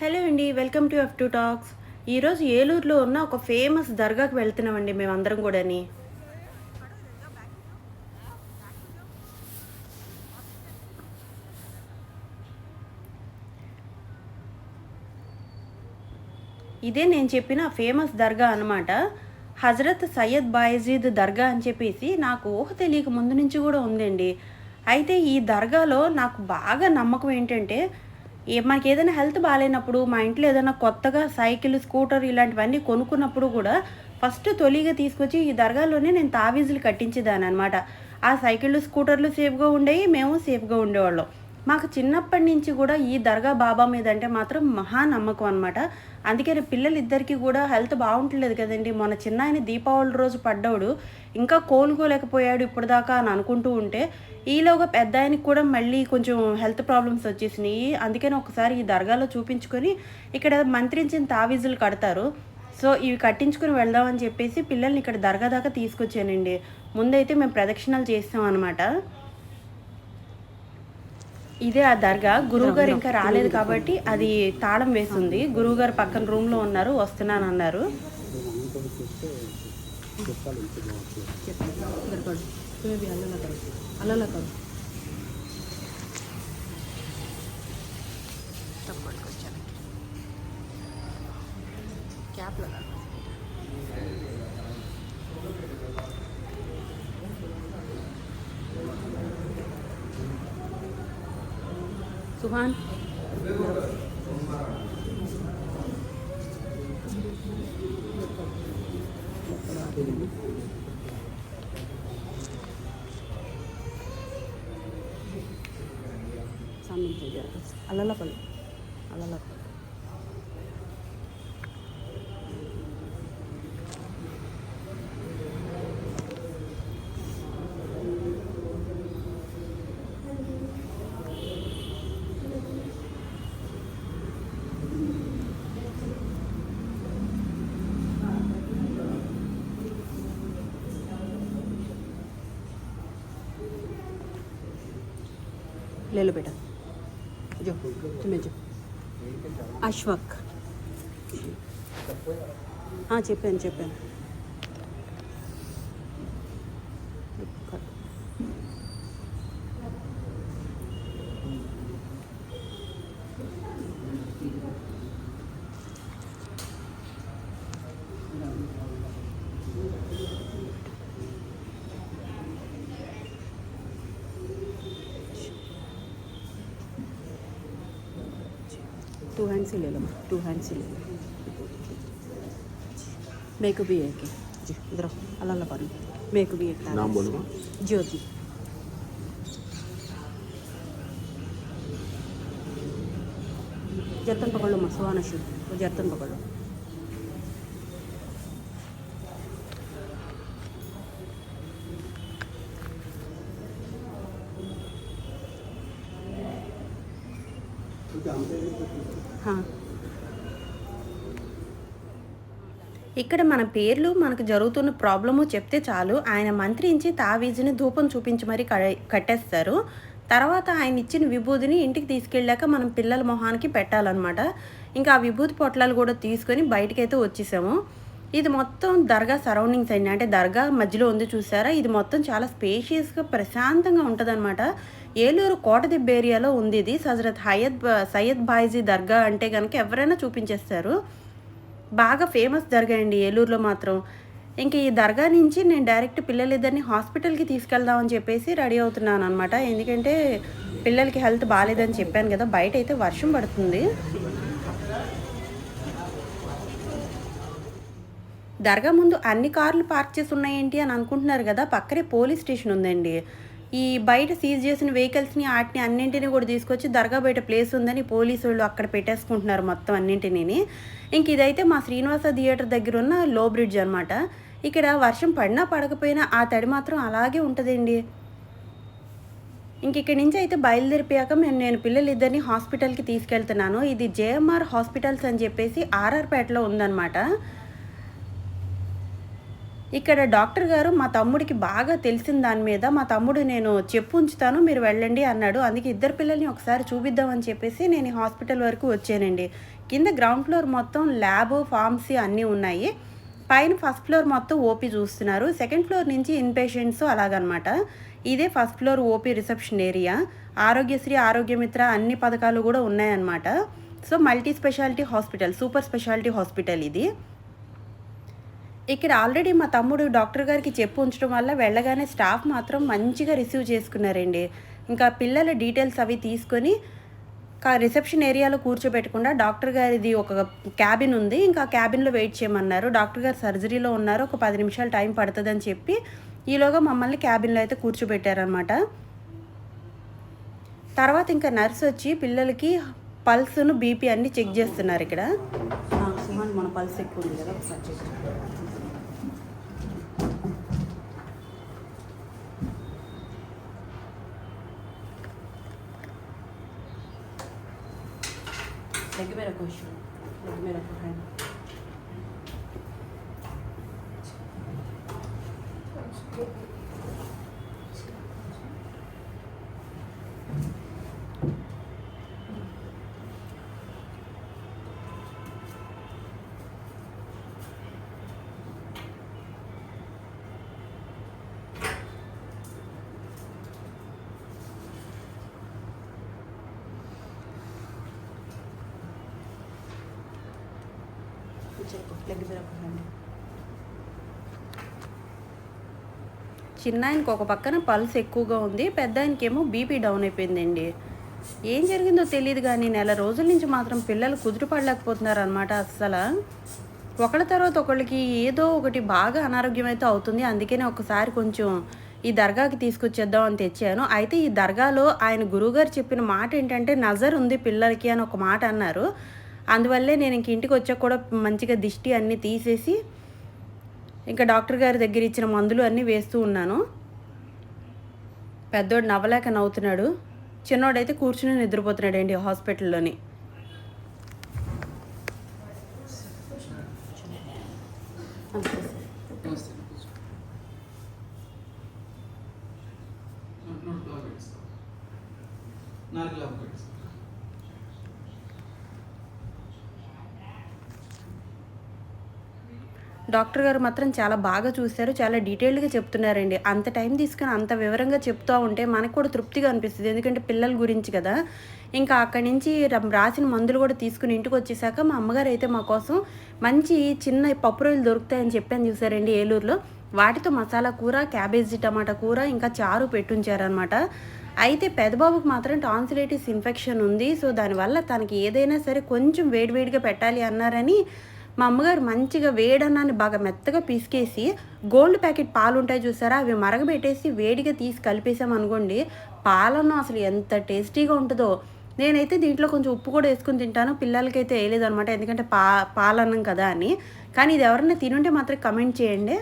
Hello అండి welcome to F two talks. ఈరోజు ఏలూరులో ఉన్న ఒక ఫేమస్ దర్గాకి వెళ్తున్నామండి మేమందరం కూడాని. ఇదే నేను చెప్పిన ఫేమస్ దర్గా అన్నమాట. హజరత్ సయ్యద్ బాయజీద్ దర్గా అని చెప్పేసి నాకు ఊహ తెలియక ముందు నుంచి కూడా ఉందండి. అయితే ఈ దర్గాలో నాకు బాగా నమ్మకం ఏంటంటే మనకి ఏదైనా హెల్త్ బాగాలేనప్పుడు మా ఇంట్లో ఏదైనా కొత్తగా సైకిల్ స్కూటర్ ఇలాంటివన్నీ కొనుక్కున్నప్పుడు కూడా ఫస్ట్ తొలిగా తీసుకొచ్చి ఈ దర్గాలోనే నేను తావీజులు కట్టించేదాన్ని అనమాట ఆ సైకిళ్ళు స్కూటర్లు సేఫ్గా ఉండేవి మేము సేఫ్గా ఉండేవాళ్ళం. మాకు చిన్నప్పటి నుంచి కూడా ఈ దర్గా బాబా మీద అంటే మాత్రం మహా నమ్మకం అనమాట అందుకని పిల్లలిద్దరికీ కూడా హెల్త్ బాగుంటలేదు కదండి. మొన్న చిన్న ఆయన దీపావళి రోజు పడ్డాడు ఇంకా కోలుకోలేకపోయాడు ఇప్పటిదాకా అని అనుకుంటూ ఉంటే ఈలోగా పెద్ద ఆయనకి కూడా మళ్ళీ కొంచెం హెల్త్ ప్రాబ్లమ్స్ వచ్చేసినాయి. అందుకని ఒకసారి ఈ దర్గాలో చూపించుకొని ఇక్కడ మంత్రించిన తావీజులు కడతారు. సో ఇవి కట్టించుకుని వెళ్దామని చెప్పేసి పిల్లల్ని ఇక్కడ దర్గా దాకా తీసుకొచ్చానండి. ముందైతే మేము ప్రదక్షిణాలు చేస్తాం అనమాట ఇదే ఆ దర్గా. గురువు గారు ఇంకా రాలేదు కాబట్టి అది తాళం వేస్తుంది గురువు గారు పక్కన రూమ్లో ఉన్నారు వస్తున్నాను అన్నారు. Tuhan. Sambil saja, alalah kalau. ले लो बेटा जो तुम्हें जो అశ్వక్ ఆ, చెప్పాను చెప్పాను టూ హ్యాండ్స్ లేలమ్మ టూ హ్యాండ్స్ లేదు మేకు బి ఏకే జీ ఇద్దరు అలా అలా పని మేకు బి ఏకే జ్యోతి ಜರ್ತನ್ ಪಕೊಳ್ಳಮ್ಮ ಸುವಾನಶಿ ಜರ್ತನ್ ಪಕೊಳ್ಳು ఇక్కడ మన పేర్లు మనకు జరుగుతున్న ప్రాబ్లము చెప్తే చాలు. ఆయన మంత్రించి తావీజుని ధూపం చూపించి మరీ క- కట్టేస్తారు. తర్వాత ఆయన ఇచ్చిన విభూతిని ఇంటికి తీసుకెళ్ళాక మనం పిల్లల మొహానికి పెట్టాలన్నమాట. ఇంకా ఆ విభూతి పొట్లాలు కూడా తీసుకొని బయటకైతే వచ్చేసాము. ఇది మొత్తం దర్గా సరౌండింగ్స్ అండి. అంటే దర్గా మధ్యలో ఉంది చూసారా? ఇది మొత్తం చాలా స్పేషియస్గా ప్రశాంతంగా ఉంటుందన్నమాట. ఏలూరు కోటదిబ్బ ఏరియాలో ఉంది ఇది. హజరత్ హయద్ బ- సయ్యద్ బాయిజీ దర్గా అంటే కనుక ఎవరైనా చూపించేస్తారు. బాగా ఫేమస్ దర్గా అండి ఏలూరులో మాత్రం. ఇంక ఈ దర్గా నుంచి నేను డైరెక్ట్ పిల్లలిద్దరిని హాస్పిటల్కి తీసుకెళ్దామని చెప్పేసి రెడీ అవుతున్నాను అనమాట ఎందుకంటే పిల్లలకి హెల్త్ బాగాలేదని చెప్పాను కదా బయట అయితే వర్షం పడుతుంది. దర్గా ముందు అన్ని కార్లు పార్క్ చేసి ఉన్నాయేంటి అని అనుకుంటున్నారు కదా పక్కనే పోలీస్ స్టేషన్ ఉందండి. ఈ బయట సీజ్ చేసిన వెహికల్స్ని వాటిని అన్నింటినీ కూడా తీసుకొచ్చి దర్గా బయట ప్లేస్ ఉందని పోలీసు వాళ్ళు అక్కడ పెట్టేసుకుంటున్నారు మొత్తం అన్నింటినీ ఇంక ఇదైతే మా శ్రీనివాస థియేటర్ దగ్గర ఉన్న లో బ్రిడ్జ్ అనమాట ఇక్కడ వర్షం పడినా పడకపోయినా ఆ తడి మాత్రం అలాగే ఉంటుందండి. ఇంక ఇక్కడి నుంచి అయితే బయలుదేరిపోయాక మేము నేను పిల్లలిద్దరిని హాస్పిటల్కి తీసుకెళ్తున్నాను. ఇది జేఎంఆర్ హాస్పిటల్స్ అని చెప్పేసి ఆర్ఆర్పేటలో ఉందన్నమాట. ఇక్కడ డాక్టర్ గారు మా తమ్ముడికి బాగా తెలిసిన దాని మీద మా తమ్ముడు నేను చెప్పు ఉంచుతాను మీరు వెళ్ళండి అన్నాడు. అందుకే ఇద్దరు పిల్లల్ని ఒకసారి చూపిద్దామని చెప్పేసి నేను హాస్పిటల్ వరకు వచ్చానండి. కింద గ్రౌండ్ ఫ్లోర్ మొత్తం ల్యాబ్ ఫార్మసీ అన్నీ ఉన్నాయి. పైన ఫస్ట్ ఫ్లోర్ మొత్తం ఓపీ చూస్తున్నారు. సెకండ్ ఫ్లోర్ నుంచి ఇన్పేషెంట్స్ అలాగనమాట. ఇదే first floor OP reception area. Aarogyasri Aarogyamitra అన్ని పథకాలు కూడా ఉన్నాయన్నమాట. So multi speciality hospital super speciality hospital ఇది. ఇక్కడ ఆల్రెడీ మా తమ్ముడు డాక్టర్ గారికి చెప్పు ఉంచడం వల్ల వెళ్ళగానే స్టాఫ్ మాత్రం మంచిగా రిసీవ్ చేసుకున్నారండి. ఇంకా పిల్లల డీటెయిల్స్ అవి తీసుకొని రిసెప్షన్ ఏరియాలో కూర్చోబెట్టకుండా డాక్టర్ గారిది ఒక క్యాబిన్ ఉంది. ఇంకా క్యాబిన్లో వెయిట్ చేయమన్నారు. డాక్టర్ గారు సర్జరీలో ఉన్నారు. ఒక పది నిమిషాలు టైం పడుతుందని చెప్పి ఈలోగా మమ్మల్ని క్యాబిన్లో అయితే కూర్చోబెట్టారనమాట తర్వాత ఇంకా నర్స్ వచ్చి పిల్లలకి పల్స్ను బీపీ అన్నీ చెక్ చేస్తున్నారు ఇక్కడ. మన పల్స్ ఎక్కువ ఉంది కదా ఒకసారి చెక్ లెగ్ మీద క్వశ్చన్ లెగ్ మీద హ్యాండ్ లెగ్ హ్యాండ్ చిన్న ఆయనకి ఒక పక్కన పల్స్ ఎక్కువగా ఉంది పెద్ద ఆయనకేమో బీపీ డౌన్ అయిపోయిందండి. ఏం జరిగిందో తెలియదు కానీ నెల రోజుల నుంచి మాత్రం పిల్లలు కుదిరిపడలేకపోతున్నారు అనమాట అస్సలు. ఒకళ్ళ తర్వాత ఒకళ్ళకి ఏదో ఒకటి బాగా అనారోగ్యం అయితే అవుతుంది. అందుకనే ఒకసారి కొంచెం ఈ దర్గాకి తీసుకొచ్చేద్దాం అని తెచ్చాను. అయితే ఈ దర్గాలో ఆయన గురువుగారు చెప్పిన మాట ఏంటంటే నజర్ ఉంది పిల్లలకి అని ఒక మాట అన్నారు. అందువల్లే నేను ఇంక ఇంటికి వచ్చాక కూడా మంచిగా దిష్టి అన్నీ తీసేసి ఇంకా డాక్టర్ గారి దగ్గర ఇచ్చిన మందులు అన్నీ వేస్తూ ఉన్నాను. పెద్దోడు నవ్వలేక నవ్వుతున్నాడు. చిన్నోడైతే కూర్చుని నిద్రపోతున్నాడు అండి హాస్పిటల్లోని నాలుగు డాక్టర్ గారు మాత్రం చాలా బాగా చూశారు చాలా డీటెయిల్డ్గా చెప్తున్నారండి. అంత టైం తీసుకుని అంత వివరంగా చెప్తూ ఉంటే మనకు కూడా తృప్తిగా అనిపిస్తుంది. ఎందుకంటే పిల్లల గురించి కదా. ఇంకా అక్కడి నుంచి రాసిన మందులు కూడా తీసుకుని ఇంటికి వచ్చేసాక మా అమ్మగారు అయితే మా కోసం మంచి చిన్న పప్పు రొయ్యలు దొరుకుతాయని చెప్పాను చూసారండి ఏలూరులో. వాటితో మసాలా కూర క్యాబేజీ టమాటా కూర ఇంకా చారు పెట్టుంచారనమాట అయితే పెదబాబుకి మాత్రం టాన్సిలైటిస్ ఇన్ఫెక్షన్ ఉంది. సో దానివల్ల తనకి ఏదైనా సరే కొంచెం వేడివేడిగా పెట్టాలి అన్నారని మా అమ్మగారు మంచిగా వేడన్నాన్ని బాగా మెత్తగా పిసికేసి గోల్డ్ ప్యాకెట్ పాలు ఉంటాయి చూసారా? అవి మరగబెట్టేసి వేడిగా తీసి కలిపేసాం అనుకోండి పాలన్నం అసలు ఎంత టేస్టీగా ఉంటుందో. నేనైతే దీంట్లో కొంచెం ఉప్పు కూడా వేసుకుని తింటాను పిల్లలకైతే వేయలేదు అనమాట ఎందుకంటే పా పాలన్నం కదా అని. కానీ ఇది ఎవరైనా తినుంటే మాత్రం కమెంట్ చేయండి.